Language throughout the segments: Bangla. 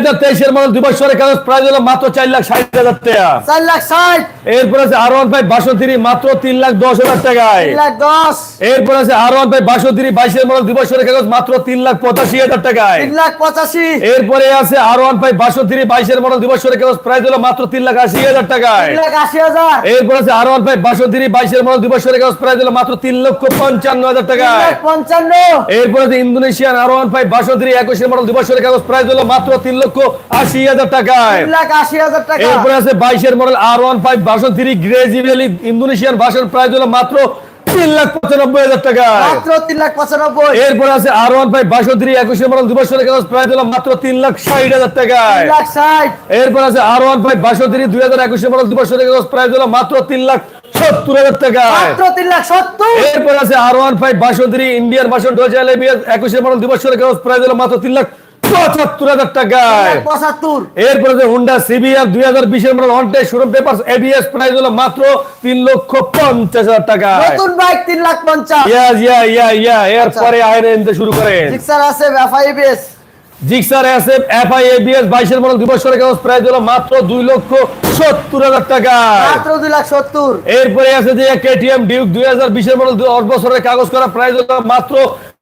হাজার তেইশের মডেল দুই বছরের কাগজ প্রাইস হলো মাত্র চার লাখ ষাট হাজার টাকা। চার লাখ ষাট। এরপর আছে আর ওয়ান ফাইভ বাষট্টি মাত্র তিন লাখ দশ হাজার টাকায়। দশ। এরপর আছে আর ওয়ান ফাইভ বাষট্টি বাইশের মডেল দুই বছরের কাগজ মাত্র তিন লাখ পঁচাশি হাজার টাকায়। তিন লাখ পঁচাশি। এরপরে আছে আর ওয়ান ফাইভ বাষট্টি বাইশের মডেল দুই বছরের কাগজ প্রাইস হলো মাত্র তিন লাখ আশি হাজার টাকায়। লাখ আশি হাজার। এরপর আছে আর ওয়ান ফাইভ বাষট্টি বাইশের মডেল দুই বছরের কাগজ প্রাইস হলো মাত্র তিন লক্ষ পঞ্চান্ন হাজার টাকায়। পঞ্চান্ন। এরপরে আছে ইন্দোনেশিয়ান আর ওয়ান ফাইভ বাষট্টি একুশের মডেল দুই বছরের কাগজ প্রাইস হলো মাত্র তিন লক্ষ আশি হাজার টাকায়। এরপরে আছে বাইশের model R one five version three গ্রেজিভেলি Indonesian version price হলো মাত্র তিন লাখ পঁচানব্বই হাজার টাকা মাত্র তিন লাখ পঁচানব্বই। এরপরে আছে R one five version three একুশের মডেল দু বছরের কাগজ প্রাইস হলো মাত্র তিন লাখ ষাট হাজার টাকায়। তিন লাখ ষাট। এরপর আছে আর ওয়ান ফাইভ ভার্সন দুই হাজার একুশের মডেল দু বছরের কাগজ প্রাইস হলো মাত্র তিন লাখ সত্তর হাজার টাকায়। মাত্র তিন লাখ সত্তর। এরপর আছে R one five version three Indian version ডোজাল একুশের মডেল দু বছরের কাগজ প্রাইস হলো মাত্র তিন লাখ পঁচাত্তর হাজার টাকায়। পঁচাত্তর। এরপর আছে হুন্ডা সিবিআর দুই হাজার বিশের মডেল হন্টে শোরুম পেপার এবিএস প্রাইস হলো মাত্র তিন লক্ষ পঞ্চাশ হাজার টাকা নতুন বাইক তিন লাখ পঞ্চাশ। ইয়া ইয়া ইয়া ইয়া এরপরে আইন এনতে শুরু করেন। জিক্সার আছে FI ABS Gixxer SF FI ABS বাইশের মডেল দুই বছরের কাগজ প্রাইস হলো মাত্র দুই লক্ষ সত্তর হাজার টাকা মাত্র দুই লাখ সত্তর। এরপরে আছে যে কেটিএম ডিউক দুই হাজার বিশের মডেল দশ বছরের কাগজ করা প্রাইস হলো মাত্র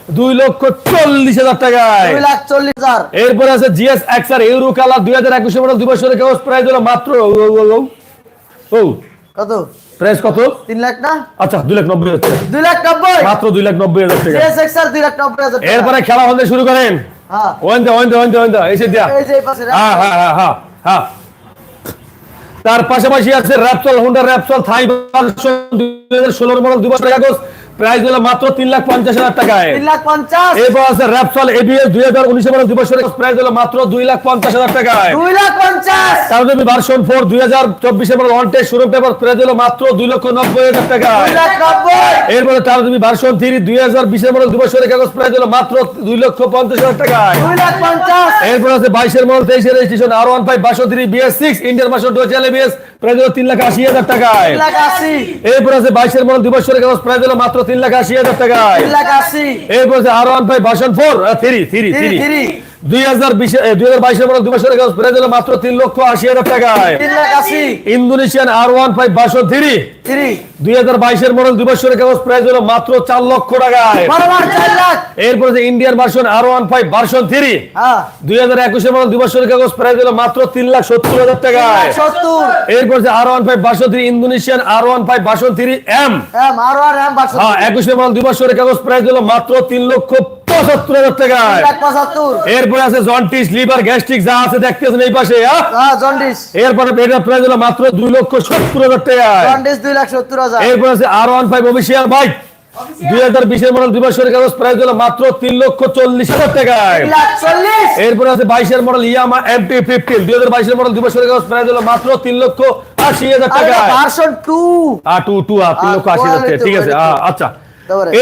দুই লক্ষ চল্লিশ হাজার টাকায়। দুই লাখ চল্লিশ হাজার। এরপরে আছে জিএস এক্সআর ইউরো কালার দুই হাজার একুশের মডেল দুই বছরের কাগজ প্রাইস হলো মাত্র ও, কত? প্রাইস কত? তিন লাখ না? আচ্ছা দুই লাখ নব্বই হাজার দুই লাখ নব্বই? মাত্র দুই লাখ নব্বই হাজার টাকা। জিএসএক্সআর দুই লাখ নব্বই হাজার এরপরে খেলা হতে শুরু করেন। হ্যাঁ। ওয়েন্দা ওয়েন্দা ওয়েন্দা ওয়েন্দা এসে দিয়া। এই যে এই পাশে হ্যাঁ হ্যাঁ হ্যাঁ হ্যাঁ হ্যাঁ। তার পাশাপাশি আছে র্যাপসল হুন্ডা র্যাপসল থাই দুই হাজার ষোলোর মডেল দুই বছরের কাগজ। প্রাইস হলো মাত্র তিন লাখ পঞ্চাশ হাজার টাকায়। তিন লাখ পঞ্চাশ। এরপর আছে র্যাপসল এবিএস দুই হাজার উনিশের মডেল দুই প্রাইস হলো মাত্র দুই লাখ পঞ্চাশ হাজার টাকায়। দুই লাখ পঞ্চাশ। তারপরে ভার্সন ফোর দুই হাজার চব্বিশের মডেল ওয়ান টেস্ট শোরুম পেপার প্রাইস হলো মাত্র দুই লক্ষ নব্বই হাজার নব্বই। এরপরে তার তুমি ভার্সন থ্রি দুই হাজার বিশের মডেল দুই কাগজ প্রাইস হলো মাত্র দুই লক্ষ পঞ্চাশ হাজার টাকায়। দুই লাখ পঞ্চাশ। এরপর আছে বাইশের মডেল তেইশের রেজিস্ট্রেশন আর ওয়ান ফাইভ বাসো থ্রি বিএস সিক্স ইন্ডিয়ান বাসো ডোজাল বিএস প্রাইস হলো তিন লাখ আশি হাজার টাকায়। এরপর আছে বাইশের মডেল দুই বছরের কাগজ প্রাইস হলো মাত্র তিন লাখ আশি হাজার টাকায়। তিন লাখ আশি। এরপর R one five version four three three three three দুই হাজার বিশে দুই হাজার বাইশের মডেল দুই বছরের কাগজ প্রাইস হলো মাত্র তিন লক্ষ আশি হাজার টাকায়। তিন লাখ আশি। ইন্দোনেশিয়ান আর ওয়ান ফাইভ বাসো থ্রি। দুই হাজার বাইশের মডেল দুই বছরের কাগজ প্রাইস হলো মাত্র চার লক্ষ টাকায়। বরাবর চার লাখ। এরপর আছে Indian version R one five version three. দুই হাজার একুশের মডেল দুই বছরের কাগজ প্রাইস হলো মাত্র তিন লাখ সত্তর হাজার টাকায়। এরপর আছে আর ওয়ান ফাইভ বাসন three Indonesian R one five বাসন থ্রি এম। মারো আর বাসন একুশের মডেল দুই বছরের কাগজ প্রাইস হলো মাত্র তিন লক্ষ পঁচাত্তর হাজার টাকায় এরপরে আছে জন্টিস লিভার গ্যাস্ট্রিক যা আছে দেখতেছেন এই পাশে হ্যাঁ? এরপরে এটার প্রাইস হলো মাত্র দুই লক্ষ সত্তর হাজার টাকায় জন্ডিস দুই লাখ সত্তর হাজার। এরপর আছে R one five official bike দুই হাজার বিশের মডেল দুই বছরের কাগজ প্রাইস হলো মাত্র তিন লক্ষ চল্লিশ হাজার টাকায়। এরপর আছে বাইশের মডেল ইয়ামা এমটি ফিফটিন। দুই হাজার বাইশের মডেল দুই বছরের কাগজ প্রাইস হলো মাত্র তিন লক্ষ আশি হাজার টাকায়। টু টু টু তিন লক্ষ আশি হাজার ঠিক আছে আচ্ছা?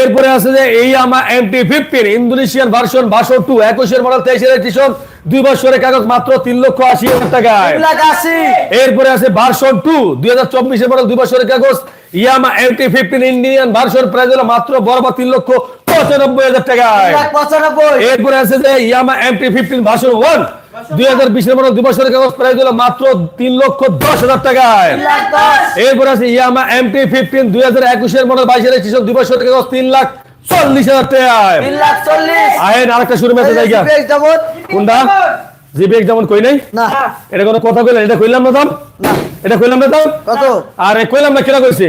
এরপরে আছে যে এই আমার এমটি ফিফটিন ইন্দোনেশিয়ান ভার্সন বাসো টু একুশের মডেল তেইশের এডিশন দুই বছরের কাগজ মাত্র তিন লক্ষ আশি হাজার টাকায়। লাখ এরপরে আছে ভার্সন টু দুই হাজার চব্বিশের মডেল দুই বছরের কাগজ Yamaha MT fifteen Indian version price হলো মাত্র বরাবর তিন লক্ষ পঁচানব্বই হাজার টাকায়। এরপরে আছে যে Yamaha MT fifteen version one দুই হাজার বিশের মডেল দুই বছরের কাগজ প্রাইস হলো মাত্র তিন লক্ষ দশ হাজার টাকায়। তিন লাখ দশ। এরপর আছে ইয়ামা এমটি ফিফটিন দুই হাজার একুশের মডেল বাইশের স্টেশন দুই কাগজ তিন লাখ চল্লিশ হাজার টাকায়। আহেন আরেকটা শুরু জায়গা। কোনটা? জিবিএক যেমন কই নাই? না। এটা কোনো কথা কইলেন? এটা কইলাম না দাম? না। এটা কইলাম না দাম কত? আরে কইলাম না কেনা কইছি?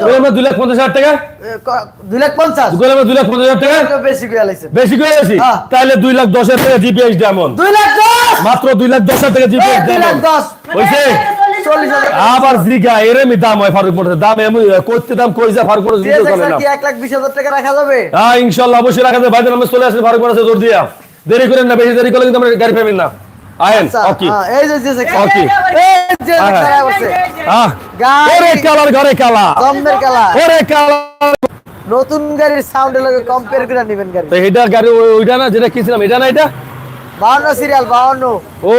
কইলাম না দুই লাখ পঞ্চাশ হাজার টাকা? এ, ক- দুই লাখ পঞ্চাশ? কইলাম না দুই লাখ পঞ্চাশ হাজার টাকা? বেশি করে লাগছে বেশি করে আছি হ্যাঁ। তাহলে দুই লাখ দশ হাজার টাকা জিপিএস যেমন দুই লাখ দশ? মাত্র দুই লাখ দশ হাজার টাকা জিপিএস দুই লাখ যেমন দশ। হইছে? হাজার। আবার জিগা এরমি দাম হয় ফারুক মোটর দাম এমন করতে দাম কই যা ফারুক মোটর জিএসএক্স চলে না। কি এক লাখ বিশ হাজার টাকা রাখা যাবে? হ্যাঁ ইনশাল্লাহ অবশ্যই রাখা যাবে। ভাইদের নামে চলে আসেন ফারুক মোটর জোর দিয়া। দেরি করেন না বেশি দেরি করলে কিন্তু আমরা গাড়ি পাবেন না। আয়েন আচ্ছা, ওকে। হ্যাঁ, এই যে জিএসএক্স ওকে। এই যে। খারাপ আছে হ্যাঁ ওরে কালার ঘরে কালা কালা ওরে কালা নতুন গাড়ির সাউন্ডের লগে কম্পেয়ার করে নেবেন গাড়ি। তো এটার গাড়ি ওইটা না যেটা কিনছিলাম এটা না এটা? বাউন্ন সিরিয়াল বাউন্ন ও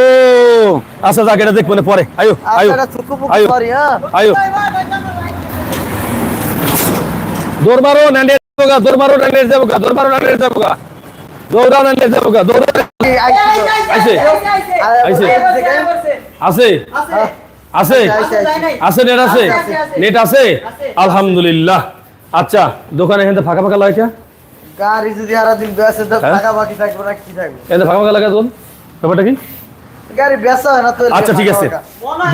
আচ্ছা যাক এটা দেখব না পরে। আয়ো আয়ো আপনারা আয়ো সরি হ্যাঁ। আয়ো। দৌড় মারো যাব গা দৌড় মারো নান্ডে যাব গা দৌড় মারো যাব গা। দৌড়ান এনে যাব গা, দৌড়ান আছে? আছে? আইছে, আইছে। আছে নেট আছে? আছে, আছে। নেট আছে? আলহামদুলিল্লাহ। আচ্ছা দোকানে এখানে ফাঁকা ফাঁকা লাগে গাড়ি যদি দিন বেসে তো হ্যাঁ? টাকা বাকি থাকবে না কি থাকবে? এখানে ফাঁকা ফাঁকা লাগে ব্যাপারটা কি? গাড়ি বেচা হয় না তো আচ্ছা ঠিক আছে। ফাঁকা।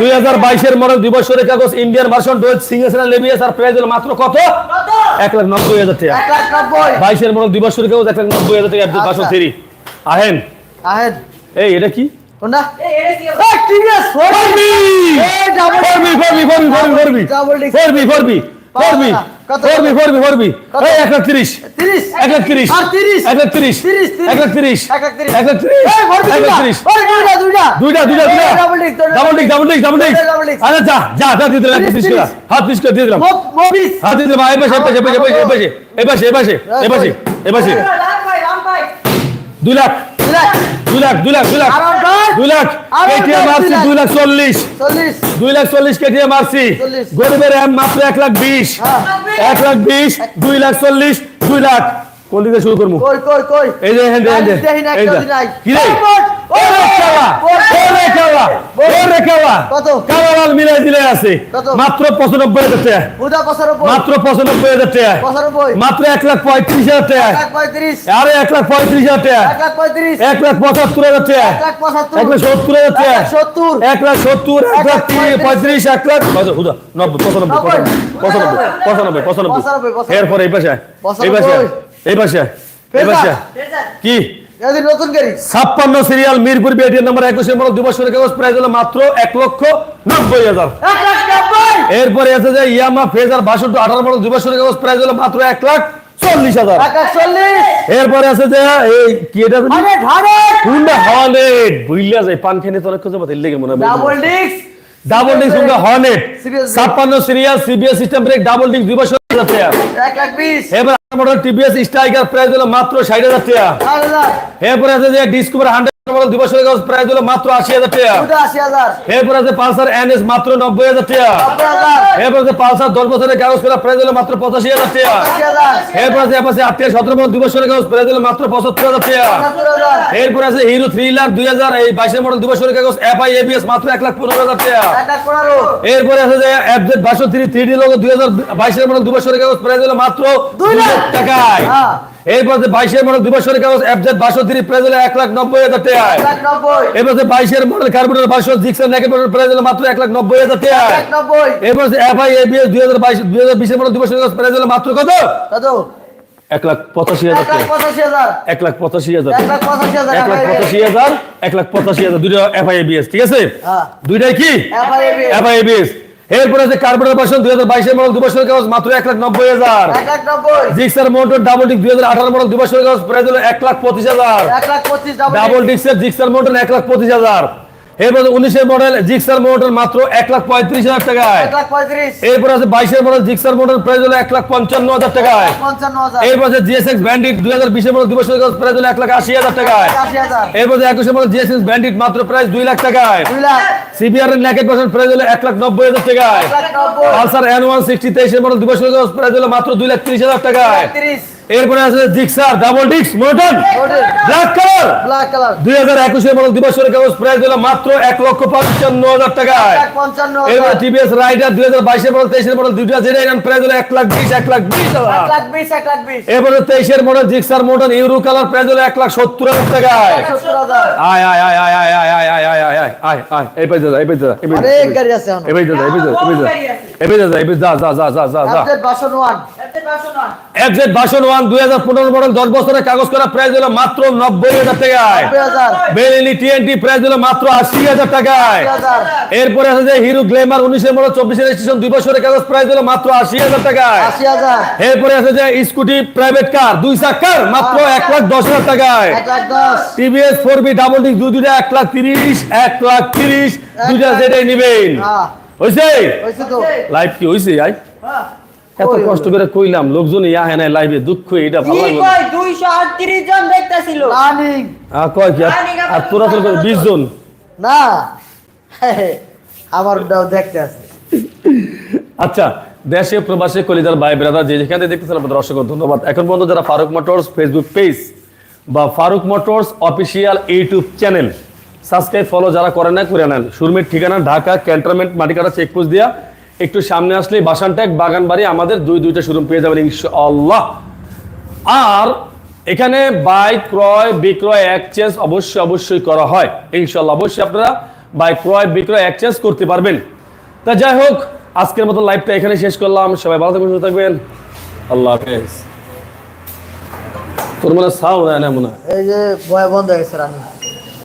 দুই হাজার বাইশের মডেল দুই বছরের কাগজ ইন্ডিয়ান ভার্সন ডোয়েল সিঙ্গেল লেবিএস আর প্রাইস হলো মাত্র কত? এক লাখ নব্বই হাজার টাকা। বাইশের মতো দুই বছর কেউ এক লাখ নব্বই হাজার টাকা বাসো ফেরি আহেন। আহেন। এই এটা কি? Four B four B four B four B four four B. Four B four B এই এক লাখ তিরিশ। এক লাখ তিরিশ। এক লাখ তিরিশ। 30, 30, এক লাখ তিরিশ। এক লাখ 30 এক লাখ তিরিশ। এক লাখ তিরিশ। দুইটা, দুইটা। দুইটা। ডাবল ডিক ডাবল ডিক ডাবল ডিক আরে যা যা যা দিয়ে দিলাম তিরিশ, তিরিশ। টাকা হাত তিরিশ করে দিয়ে দিলাম। হাত দিয়ে দিলাম এই পাশে এই পাশে এই পাশে এই পাশে এই পাশে এই পাশে এই পাশে এই পাশে রাম ভাই, রাম ভাই। দুই লাখ। দুই লাখ, দুই লাখ দুই লাখ দুই লাখ। দুই লাখ। কেটিএম মারছি দুই লাখ। চল্লিশ। দুই লাখ চল্লিশ কেটিএম মারছি। গরিবের মাত্র এক লাখ বিশ। হ্যাঁ। এক লাখ বিশ দুই লাখ চল্লিশ দুই লাখ। কোন দিকে শুরু করব? এই যে এই যে কি রে হাজার এক পঁয়ত্রিশ এক লাখ পঁয়ত্রিশ হাজার এক লাখ সত্তর এক লাখ সত্তর এক লাখ পঁয়ত্রিশ এক লাখ নব্বই এরপরে এই পাশে এই পাশে এই পাশে এই পাশে কি নতুন গাড়ি। ছাপ্পান্ন সিরিয়াল মিরপুর বিআইটি নাম্বার একুশে মডেল দুই বছরের কাগজ প্রাইস হলো মাত্র এক লক্ষ নব্বই হাজার। এরপরে আছে যে ইয়ামা ফেজার বাষট্টি আঠারো মডেল দুই বছরের কাগজ প্রাইস হলো মাত্র এক লাখ চল্লিশ হাজার। এরপরে আছে যে এই কি এটা হুন্ডা হর্নেট। বুঝলা যায় পান খেনে তো অনেক কিছু বাতিল লেগে মনে হয় double disc double disc Honda Hornet. ছাপ্পান্ন serial CBS system brake double disc দুই বছর এবার মডেল টিভিএস স্ট্রাইকার প্রাইস হলো মাত্র ষাট হাজার টাকা। এরপরে আছে যে ডিসকভার হান্ড্রেড দুই বছরের কাগজ প্রাইস হলো মাত্র আশি হাজার টাকা। এরপরে আছে পালসার মাত্র নব্বই হাজার টাকা। এরপর আছে পালসার দশ বছরের কাগজ করা প্রাইস হলো মাত্র পঁচাশি হাজার টাকা। এরপর আছে এপাশে আটটা সতেরো মডেল দুই বছরের কাগজ প্রাইস হলো মাত্র পঁচাত্তর হাজার টাকা। এরপর আছে হিরো থ্রি লাখ দুই হাজার এই বাইশের মডেল দুই বছরের কাগজ এফআই এবিএস মাত্র এক লাখ পনেরো হাজার টাকা। এরপরে আছে যে এফজেড বাসো থ্রি থ্রি ডি লোক দুই হাজার বাইশের মডেল দুই বছরের কাগজ প্রাইস হলো মাত্র দুই লাখ। টাকায়। হ্যাঁ। এরপর বাইশের মডেল দুই বছরের কাগজ এফজেড বাসো থ্রি প্রাইস হলো এক লাখ নব্বই হাজার এক এরপর বাইশের মডেল কার্বোনেট বাসো জিক্সন নেকেট মডেল প্রাইস হলো মাত্র এক লাখ নব্বই হাজার নব্বই এরপর এফআই এবিএস দুই হাজার বাইশ দুই হাজার বিশের মডেল দুই বছরের কাগজ প্রাইস হলো মাত্র কত কত এক লাখ পঁচাশি হাজার টাকা এক লাখ পঁচাশি হাজার এক লাখ পঁচাশি হাজার এক লাখ পঁচাশি হাজার দুইটা এফআইএবিএস ঠিক আছে হ্যাঁ। দুইটাই কি FIABS এফআইএবিএস এরপর আছে কার্বনের ভার্সন দুই হাজার বাইশের মডেল দু বছর কাগজ মাত্র এক লাখ নব্বই হাজার। জিক্সার মোটর ডাবল ডিস্ক দুই হাজার আঠারো মডেল দু কাগজ প্রাইস এক লাখ পঁচিশ হাজার। ডাবল ডিস্কের জিক্সার মোটর এক লাখ পঁচিশ হাজার। এরপরে উনিশের মডেল জিক্সার মোটর মাত্র এক লাখ পঁয়ত্রিশ হাজার টাকায়। এরপর আছে বাইশের মডেল জিক্সার মোটর প্রাইস হলো এক লাখ পঞ্চান্ন হাজার টাকায়। এরপর আছে জিএসএক্স ব্যান্ডিট দুই হাজার বিশের মডেল দু বছরের কাগজ প্রাইস হলো এক লাখ আশি হাজার টাকায়। এরপর একুশে মডেল জিএসএস ব্যান্ডিট মাত্র প্রাইস দুই লাখ টাকায়। সিবিআর এর ন্যাকেট পার্সেন্ট প্রাইস হলো এক লাখ নব্বই হাজার টাকায়। পালসার এন ওয়ান সিক্সটি তেইশের মডেল কাগজ প্রাইস হলো মাত্র দুই লাখ ত্রিশ হাজার টাকায়। এরপরে আছে জিক্সার ডাবল ডিক্স মোটন ব্ল্যাক কালার ব্ল্যাক কালার দুই হাজার একুশের মডেল দুই বছরের কাগজ প্রাইস হলো মাত্র এক লক্ষ পঞ্চান্ন হাজার টাকায় এক পঞ্চান্ন টিভিএস রাইডার দুই হাজার বাইশের মডেল তেইশের মডেল দুইটা জেনে প্রাইস হলো এক লাখ বিশ এক লাখ বিশ এক হাজার লাখ বিশ এক লাখ বিশ এরপরে তেইশের মডেল জিক্সার মোটর ইউরো কালার প্রাইস হলো এক লাখ সত্তর হাজার টাকায় সত্তর হাজার আয় আয় আয় আয় আয় আয় আয় আয় আয় আয় আয় আয় আয় এই পাইতে যা এই পাইতে যা এই গাড়ি আছে এখন এই পাইতে যা এই পাইতে যা এই এই পাইতে যা এই যা যা যা যা যা পাঁচশো নয়। এফজেড ভার্সন ওয়ান দুই হাজার পনেরো মডেল দশ বছরের কাগজ করা প্রাইস হলো মাত্র নব্বই হাজার টাকায়। নব্বই টিএনটি প্রাইস হলো মাত্র আশি হাজার টাকায়। এরপরে আছে যে হিরো গ্লেমার উনিশের মডেল চব্বিশের স্টেশন দুই বছরের কাগজ প্রাইস হলো মাত্র আশি হাজার টাকায়। এরপরে আছে যে স্কুটি প্রাইভেট কার দুই চাকার মাত্র এক লাখ দশ হাজার টাকায়। TVS four B double disc দুই দুইটা এক লাখ তিরিশ এক লাখ তিরিশ দুইটা যেটাই নিবেন। হ্যাঁ হয়েছে লাইভ কি হয়েছে আই? হ্যাঁ। এত কষ্ট করে কইলাম লোকজন ইয়া নাই লাইভে দুঃখ এটা ভালো কি লাগল না। কয়, 238 জন দেখতেছিল। রানিং। আহ, কয় কি আর- তোরা তোর বিশ জন? না। আমার ওটাও দেখতে আছে। আচ্ছা দেশে প্রবাসে কলিদার ভাই ব্রাদার যে যেখানে দেখতেছেন আপনাদের অসংখ্য ধন্যবাদ। এখন পর্যন্ত যারা ফারুক মোটরস ফেসবুক পেজ বা Faruk motors official YouTube channel subscribe follow যারা করে না করে নেন। সুরমের ঠিকানা ঢাকা ক্যান্টনমেন্ট মাটিকাটা চেকপোস্ট দিয়া। একটু সামনে আসলে বাসানটেক বাগান বাড়ি আমাদের দুই দুইটা শোরুম পেয়ে যাবেন ইনশাআল্লাহ। আর এখানে বাইক ক্রয়, বিক্রয় এক্সচেঞ্জ অবশ্যই অবশ্যই করা হয়। ইনশাল্লাহ অবশ্যই আপনারা বাইক ক্রয়, বিক্রয় এক্সচেঞ্জ করতে পারবেন। তা যাই হোক, আজকের মতো লাইভটা এখানে শেষ করলাম। সবাই ভালো থাকবেন থাকবেন। আল্লাহ হাফেজ। তোর মনে হয় না এই যে বন্ধ হয়ে গেছে রানি।